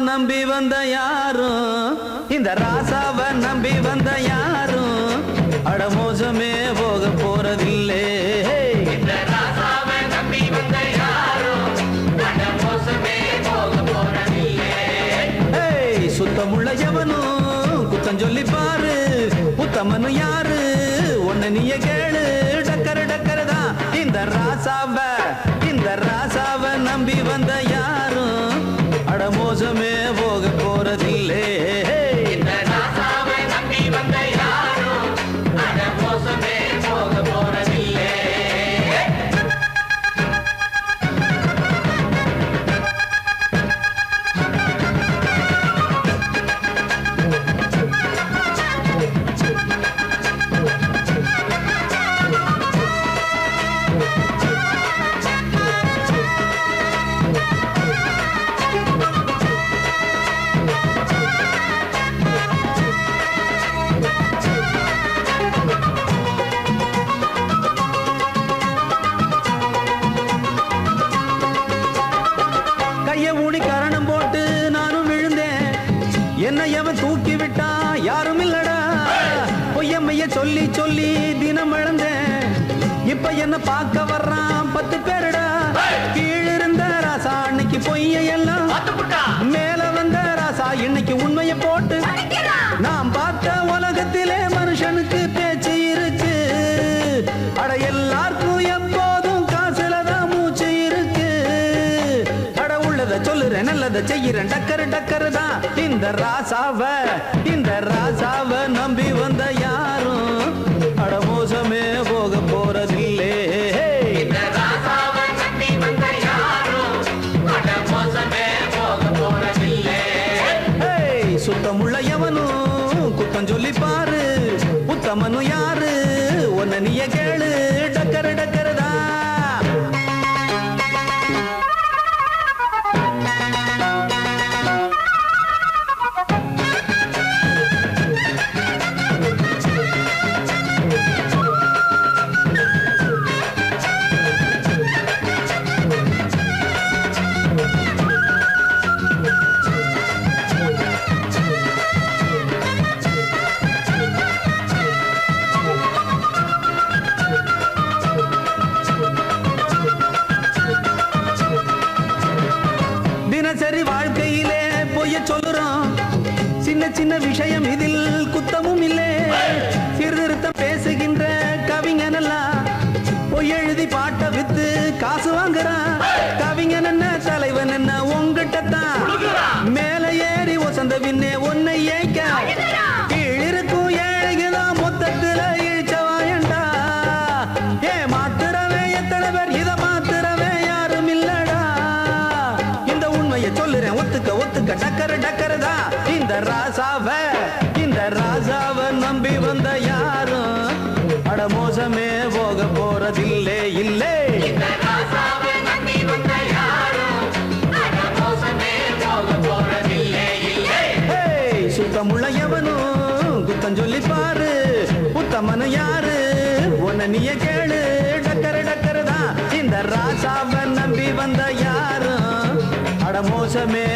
நம்பி வந்த யாரும்? இந்த ராசாவை நம்பி வந்த யாரும்? அட மோசமே போக போறதில்லை. சுத்தமுள்ள எவனும் குத்தம் சொல்லி பாரு புத்தமனு யாரு? ஒண்ணு நீய கேளு. டக்கரு டக்கரு தான் இந்த ராசாவ சந்தோஷமே போக போறதில்லை. சொல்லி சொல்லி தினம் இழந்தேன் இப்ப என்ன பார்க்க வர்றான்? பத்து பேருடா. கீழிருந்த ராசா அன்னைக்கு பொய்ய எல்லாம் மேல வந்த ராசா இன்னைக்கு உண்மையை போட்டு நாம் பார்த்த சொல்லுறேன் நல்லத செய்யறேன். டக்கரு டக்கரு தான். இந்த ராசாவ இந்த ராசாவ நம்பி வந்த யாரும் அட மோசமே போக போறதில்லை. சுத்தமுள்ள எவனும் குத்தம் சொல்லி பாரு புத்தமனு யாரு? ஒன்ன நீய கேளு. வாழ்க்கையிலே பொய்ய சொல்லுறோம் சின்ன சின்ன விஷயம் இது உண்மையை சொல்லுறேன். ஒத்துக்க ஒத்துக்க டக்கரு டக்கரு தான் இந்த ராசாவ இந்த ராசாவ நம்பி வந்த யாரும் அட மோசமே போக போறதில்லை இல்லை. சுத்தமுள்ள எவனும் குத்தம் சொல்லி பாரு புத்தமனு யாரு? உன்னை நீய ராசாவை